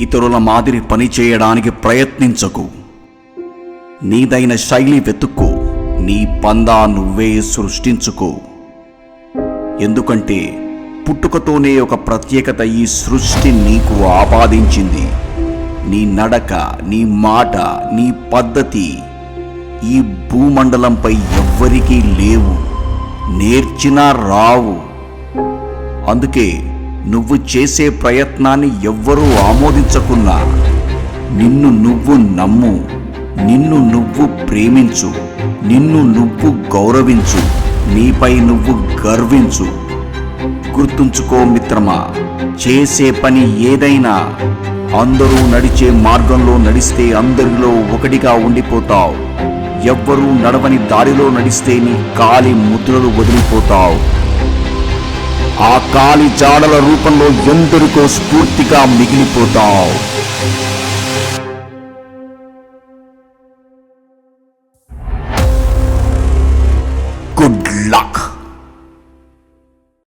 ఇతరుల మాదిరి పని చేయడానికి ప్రయత్నించకు. నీదైన శైలి వెతుక్కో. నీ పందా నువ్వే సృష్టించుకో. ఎందుకంటే పుట్టుకతోనే ఒక ప్రత్యేకత ఈ సృష్టి నీకు ఆపాదించింది. నీ నడక నీ మాట నీ పద్ధతి ఈ భూమండలంపై ఎవ్వరికీ లేవు. నేర్చినా రావు. అందుకే నువ్వు చేసే ప్రయత్నాన్ని ఎవ్వరూ ఆమోదించకున్నా నిన్ను నువ్వు నమ్ము నిన్ను నువ్వు ప్రేమించు నిన్ను నువ్వు గౌరవించు నీపై నువ్వు గర్వించు. గుర్తుంచుకో మిత్రమా చేసే పని ఏదైనా అందరూ నడిచే మార్గంలో నడిస్తే అందరిలో ఒకటిగా ఉండిపోతావు. ఎవ్వరూ నడవని దారిలో నడిస్తే నీ కాలి ముద్రలు వదిలిపోతావు. ఆ కాలి జాడల రూపంలో ఎందరికో స్ఫూర్తిగా మిగిలిపోతావు.